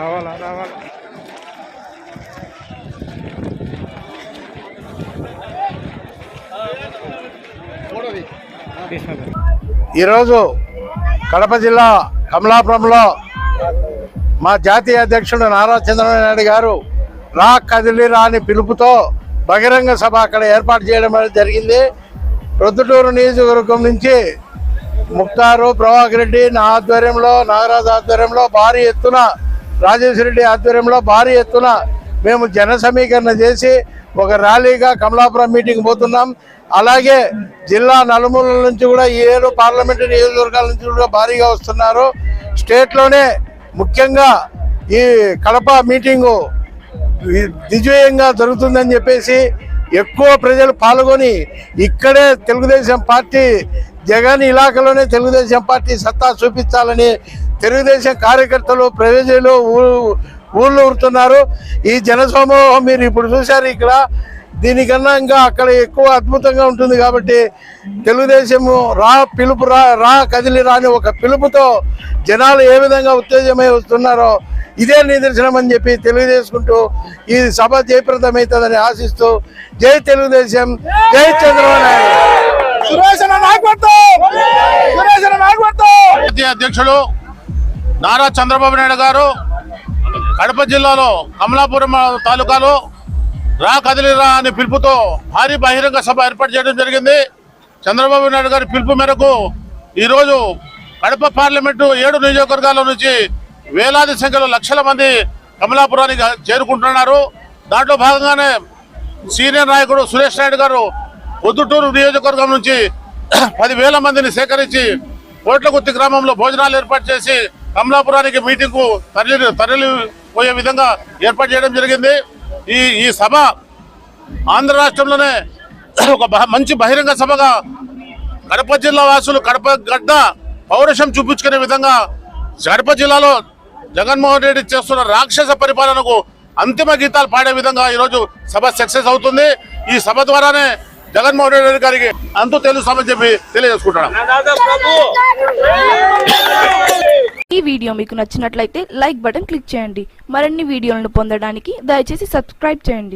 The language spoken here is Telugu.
రావాలా రావాలా. ఈరోజు కడప జిల్లా కమలాపురంలో మా జాతీయ అధ్యక్షుడు నారా చంద్రబాబు నాయుడు గారు రా కదిలి రాని పిలుపుతో బహిరంగ సభ అక్కడ ఏర్పాటు చేయడం జరిగింది. ప్రొద్దుటూరు నియోజకవర్గం నుంచి ముక్తారు ప్రభాకర్ రెడ్డి నా ఆధ్వర్యంలో నాగరాజు ఆధ్వర్యంలో భారీ ఎత్తున రాజేశ్వర రెడ్డి ఆధ్వర్యంలో భారీ ఎత్తున మేము జన సమీకరణ చేసి ఒక ర్యాలీగా కమలాపురం మీటింగ్ పోతున్నాం. అలాగే జిల్లా నలుమూలల నుంచి కూడా ఈ ఏడు పార్లమెంటు నియోజకవర్గాల నుంచి కూడా భారీగా వస్తున్నారు. స్టేట్లోనే ముఖ్యంగా ఈ కడప మీటింగు దిగ్విజయంగా జరుగుతుందని చెప్పేసి ఎక్కువ ప్రజలు పాల్గొని ఇక్కడే తెలుగుదేశం పార్టీ జగన్ ఇలాఖలోనే తెలుగుదేశం పార్టీ సత్తా చూపించాలని తెలుగుదేశం కార్యకర్తలు ప్రజలు ఊ- ఊళ్ళో ఊరుతున్నారు ఈ జనసమూహం మీరు ఇప్పుడు చూశారు ఇక్కడ దీనికన్నా ఇంకా అక్కడ ఎక్కువ అద్భుతంగా ఉంటుంది కాబట్టి తెలుగుదేశము రా పిలుపు రా రా కదిలి రాని ఒక పిలుపుతో జనాలు ఏ విధంగా ఉత్తేజమై వస్తున్నారో ఇదే నిదర్శనం అని చెప్పి తెలియజేసుకుంటూ ఈ సభ జయప్రదమవుతుందని ఆశిస్తూ జై తెలుగుదేశం జై చంద్రబాబు నాయుడు. సురేష్ అధ్యక్షుడు నారా చంద్రబాబు నాయుడు గారు కడప జిల్లాలో కమలాపురం తాలూకాలో రా కదిలిరా అనే పిలుపుతో భారీ బహిరంగ సభ ఏర్పాటు చేయడం జరిగింది. చంద్రబాబు నాయుడు గారి పిలుపు మేరకు ఈరోజు కడప పార్లమెంటు ఏడు నియోజకవర్గాల నుంచి వేలాది సంఖ్యలో లక్షల మంది కమలాపురానికి చేరుకుంటున్నారు. దాంట్లో భాగంగానే సీనియర్ నాయకుడు సురేష్ నాయుడు గారు పొద్దుటూరు నియోజకవర్గం నుంచి పదివేల మందిని సేకరించి కోట్లగుత్తి గ్రామంలో భోజనాలు ఏర్పాటు చేసి కమలాపురానికి మీటింగ్కు తరలి తరలిపోయే విధంగా ఏర్పాటు చేయడం జరిగింది. ఈ ఈ సభ ఆంధ్ర రాష్ట్రంలోనే ఒక బహ- మంచి బహిరంగ సభగా కడప జిల్లా వాసులు కడప గడ్డ పౌరుషం చూపించుకునే విధంగా కడప జిల్లాలో జగన్మోహన్ రెడ్డి చేస్తున్న రాక్షస పరిపాలనకు అంతిమ గీతాలు పాడే విధంగా ఈరోజు సభ సక్సెస్ అవుతుంది. ఈ సభ ద్వారానే జగన్మోహన్ రెడ్డి గారికి అంతు తెలుస్తామని చెప్పి తెలియజేసుకుంటున్నాం. ఈ వీడియో మీకు నచ్చినట్లయితే లైక్ బటన్ క్లిక్ చేయండి. మరిన్ని వీడియోలను పొందడానికి దయచేసి సబ్స్క్రైబ్ చేయండి.